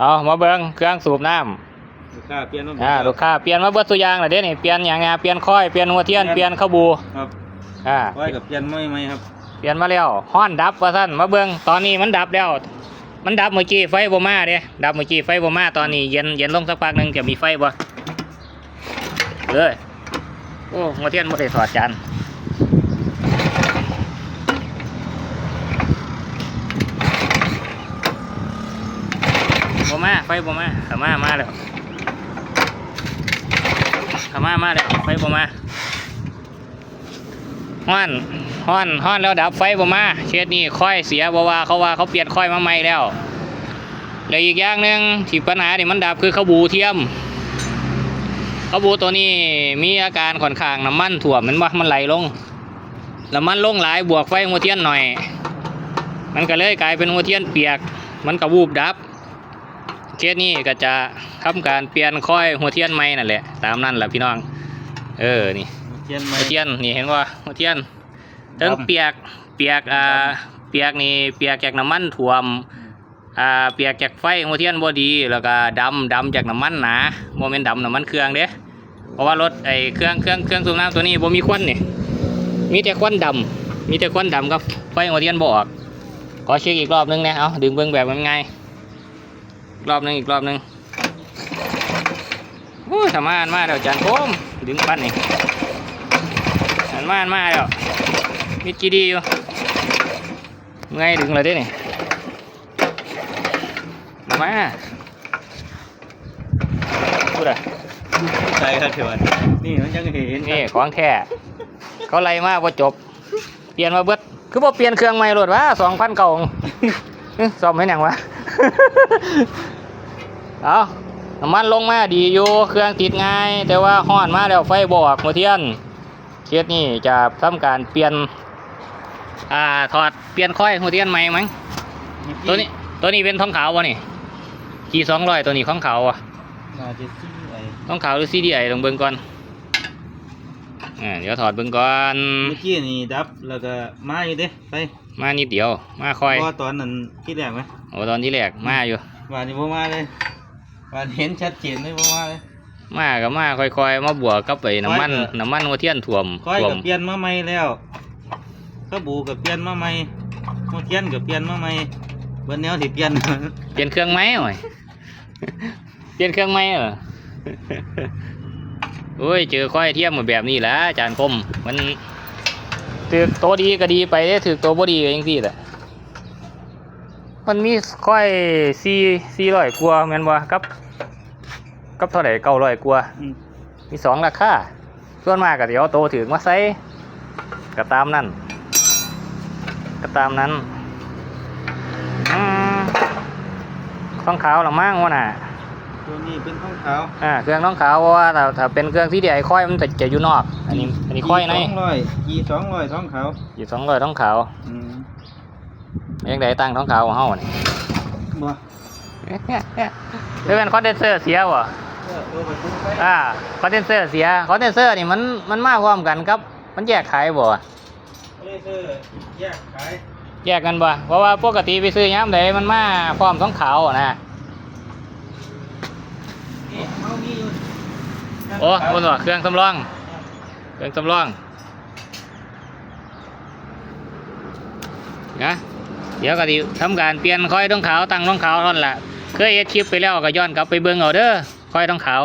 เอามาเบิ่งเครื่องสูบน้ลูกค้าเปลี่ยนมาำอ่าลูกค้าเปลี่ยนมาเบิดตัวอย่างแล้วเด้นี่เปลี่ยนอย่างไงเปลี่ยนค่อยเปลี่ยนหัวเทียนเปลี่ยนขบูครับอ่าไว้กับเปลี่ยนไม่ไหมครับเปลี่ยนมาแล้วฮ้อนดับว่าซั่นมาเบิ่งตอนนี้มันดับแล้ว มันดับเมื่อกี้ไฟบ่มาเด้ดับเมื่อกี้ไฟบ่มาตอนนี้เย็นเย็นลงสักพักหนึงจะมีไฟบ่เอ้ยโอ้หัวเทียนบ่ได้ถอดจาน บ่มาไฟบ่มาขามามาแล้วขามามาแล้วไฟบ่มาฮ้อนฮ้อนฮ้อนแล้วดับไฟบ่มาเช็ดนี่ค่อยเสียบ่ว่าเขาว่าเขาเปลี่ยนค่อยมาใหม่แล้วแล้วอีกอย่างหนึ่งที่ปัญหาที่มันดับคือขบูเทียมขบูตัวนี้มีอาการค่อนข้างน้ำมันถ่วมมันว่ามันไหลลงน้ำมันลงหลายบวกไฟหัวเทียนหน่อย มันก็เลยกลายเป็นหัวเทียนเปียก มันก็วูบดับ เคสนี้ก็จะทำการเปลี่ยนค่อยหัวเทียนใหม่นั่นแหละตามนั่นแหละพี่น้อง เออนี่เปลี่ยนไหมหัวเทียนนี่เห็นว่าหัวเทียนทั้งดำเปียกเปียกอ่าเปียกนี่เปียกจากน้ำมันถ่วมอ่าเปียกจากไฟหัวเทียนบ่ดี แล้วก็ดำดำจากน้ำมันหนาโมเมนต์ดำน้ำมันเครื่องเด้เพราะว่ารถไอ้เครื่องเครื่องเครื่องสูบน้ำตัวนี้บ่มีควันนี่มีแต่ควันดำมีแต่ควันดำกับไฟหัวเทียนบ่ออกขอเช็คอีกรอบนึงนะเอาดึงเบิ่งแบบมันง่ายอีก รอบนึงอีกรอบนึงโอ้ยทำมาอันมาแล้วจานโคมดึงปั้นนี่อันมาอันมาแล้วมีจีดีอยู่ไงดึงเลยเด้นี่มาพูดอะใช่ครับเถื่อนนี่มันยังเห็นนี่ของแท้เขาไล่มาพอจบ เปลี่ยนมาเบิดคือบ่เปลี่ยนเครื่องใหม่รถวะสองพันเก่าซ่อมให้หนังวะ เอาน้ำมันลงมาดีอยู่เครื่องติดง่าย แต่ว่าห้อนมาแล้วไฟบออกหัวเทียนเคสนี้จะทำการเปลี่ยน อ่าถอดเปลี่ยนค่อยหัวเทียนใหม่มั้งตัวนี้ตัวนี้เป็นทองขาววะนี่ขี่สองร้อยตัวนี้ของขาวอะน่าจะซี่ไอ้ต้องขาวหรือ CDI ลองเบิ่งก่อนอ่าเดี๋ยวถอดเบิ่งก่อนเมื่อกี้นี่ดับแล้วก็มาอยู่เด้ไปมานิดเดียว มาค่อยเพราะว่าตอนนั้นที่แรกไหมโอ้ตอนที่แรกมาอยู่ว่านี่บ่มาเลย ว่าเห็นชัดเจนเลยบ่มาเลย มาก็มาค่อยๆ มาบวกกับไปน้ำมันค่อยๆน้ำมันหัวเทียนถ่วมก้อยถ่วกัมบเปลี่ยนมาใหม่แล้วข้าวบูกับเปลี่ยนมาใหม่โมเทียนกับเปลี่ยนมาใหม่เบิ้แนวสิเปลี่ยน เปลี่ยนเครื่องไหมหน่อย เปลี่ยนเครื่องไหมเหรอ โอ้ยเจอค่อยเทียมมาแบบนี้แหละอาจารย์คม มันถือตัวดีก็ดีไปเด้ถือตัวบ่ดีก็ยังซี่แหละ มันมีค่อยสี่สี่ร้อยกว่าแม่นบ่กับ กับเท่าไหร่เก้าร้อยกว่าอืม มีสองราคาส่วนมากก็เดี๋ยวโตถึงมาใส่ก็ตามนั่นก็ตามนั้นอืมท้องขาวหรือมั่งวะน่ะ ตัวนี้เป็นท้องขาวอ่าเครื่องท้องขาวเพราะว่าถ้าถ้าเป็นเครื่องที่เดียวไอ้ค่อยมันจะจะอยู่นอก อันนี้อันนี้ค่อยในสองร้อยยีสองร้อยท้องขาวอยู่สองร้อยท้องขาวอืม ยังไงตั้งท้องขาวของเฮานี่บ่หรือเป็นคอนเดนเซอร์เสียวะเออเอาไปปรุงไปอ่าคอนเดนเซอร์เสียคอนเดนเซอร์นี่มันมันมาพร้อมกันครับ มันแยกขายบ่เลเซอร์แยกขายแยกกันบ่เพราะว่าปกติไปซื้อยามใดมันมาพร้อมท้องขาวอะนะนี่เขามีอยู่โอ้บนว่าเครื่องสำรอง เครื่องสำรองนะเดี๋ยวก็ดิทำการเปลี่ยนค่อยต้องขาวตั้งต้องขาวท่อนละเคยเอ็ดคลิปไปแล้วก็ย้อนกลับไปเบิ้งเอาเด้อค่อยต้องขาว